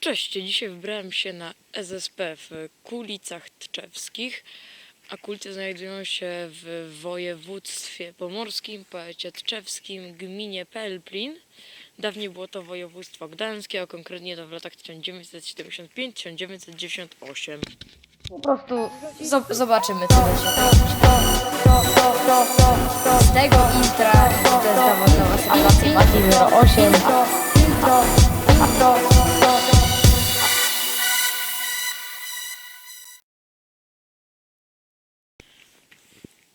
Cześć, dzisiaj wybrałem się na SSP w Kulicach Tczewskich, a Kulice znajdują się w województwie pomorskim, poecie tczewskim, gminie Pelplin. Dawniej było to województwo gdańskie, a konkretnie to w latach 1975-1998. Po prostu zobaczymy, co będzie. Z tego intra, to jest zawodowa 8.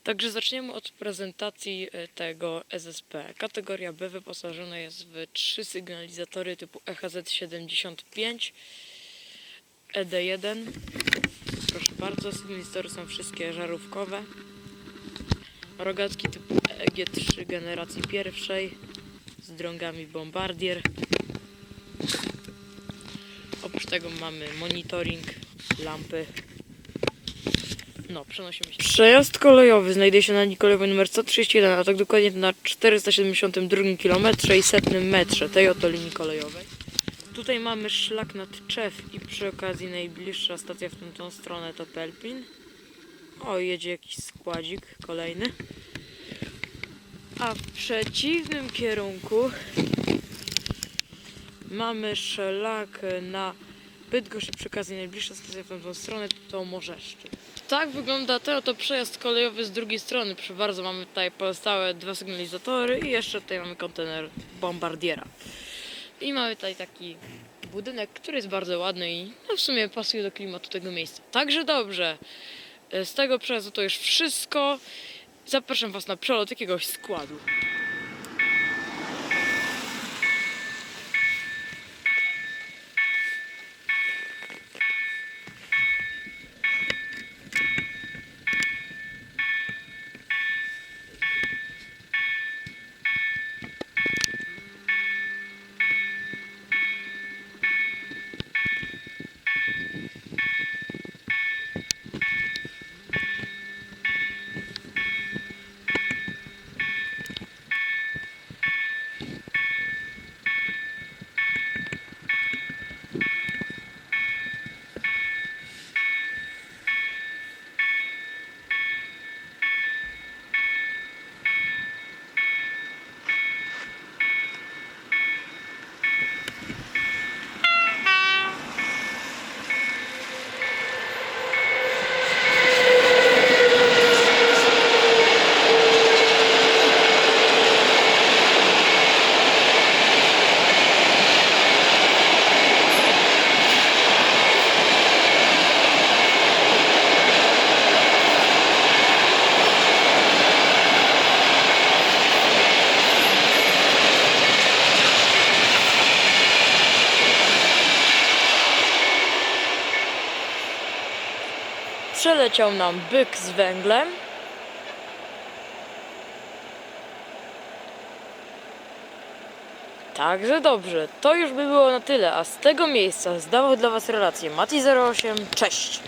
Także zaczniemy od prezentacji e, tego SSP. Kategoria B wyposażona jest w trzy sygnalizatory typu E EHZ75, ED1. Proszę bardzo, sygnalizatory są wszystkie żarówkowe. Rogatki typu EG3 generacji pierwszej z drągami Bombardier. Oprócz tego mamy monitoring, lampy, no, przenosimy się. Przejazd kolejowy znajduje się na linii kolejowej numer 131, a tak dokładnie na 472 km i setnym metrze tej oto linii kolejowej. Tutaj mamy szlak nad Czew i przy okazji najbliższa stacja w tą stronę to Pelpin. O, jedzie jakiś składzik kolejny. A w przeciwnym kierunku mamy szlak na Bydgoszcz przy okazji najbliższa stacja w tą stronę to Morzeszczy. Tak wygląda ten oto przejazd kolejowy z drugiej strony. Proszę bardzo, mamy tutaj pozostałe dwa sygnalizatory i jeszcze tutaj mamy kontener bombardiera. I mamy tutaj taki budynek, który jest bardzo ładny i no w sumie pasuje do klimatu tego miejsca. Także dobrze. E, Z tego przejazdu to już wszystko. Zapraszam Was na przelot jakiegoś składu. Przeleciał nam byk z węglem. Także dobrze, to już by było na tyle, a z tego miejsca zdawał dla Was relację Mati08, cześć!